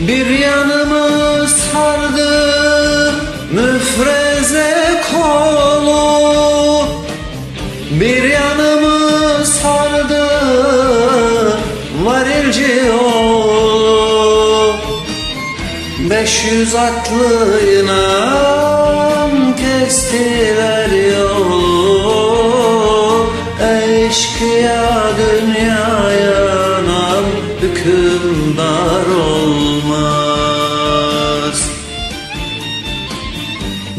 Bir yanımı sardı müfreze kolu. Bir yanımı sardı varilci oğlu. Beş yüz atlıyla kestiler yolu. Eşkıya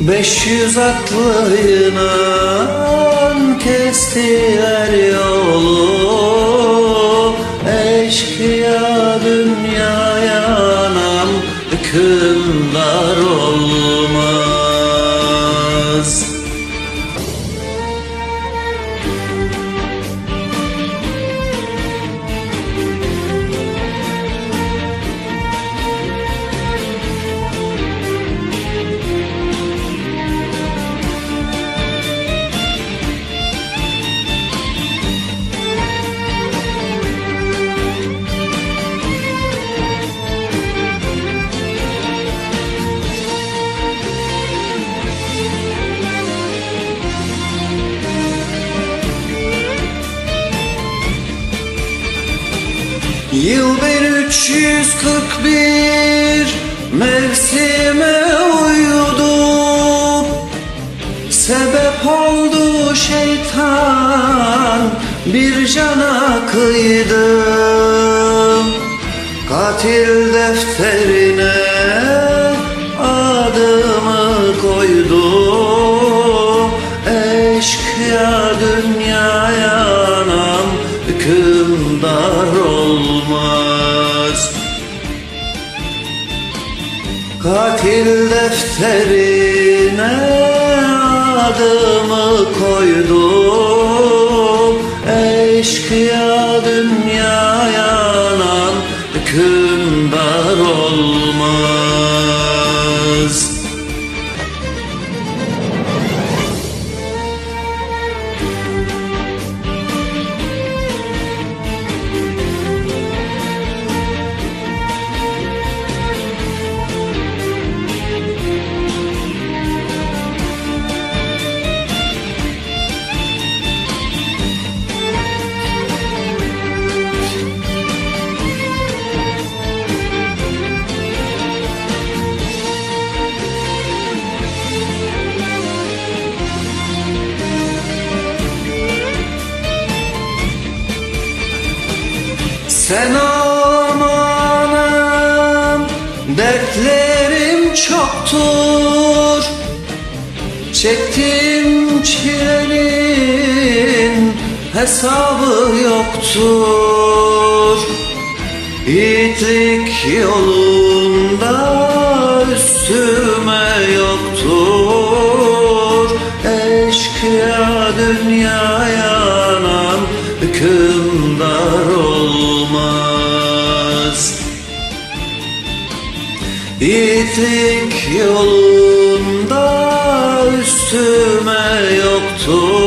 500 aklıyla kestiler yolu. Yıl 1341 mevsime uyudu. Sebep oldu şeytan bir cana kıydı Katil defterine Katil defterine adımı koydum. Eşkıya dünyaya nam hükümdar olmaz Sen amanım dertlerim çoktur. Çektim çilenin hesabı yoktur. Yiğitlik yolunda üstüme yoktur. Eşkıya dünyaya Yiğitlik yolunda üstüme yoktur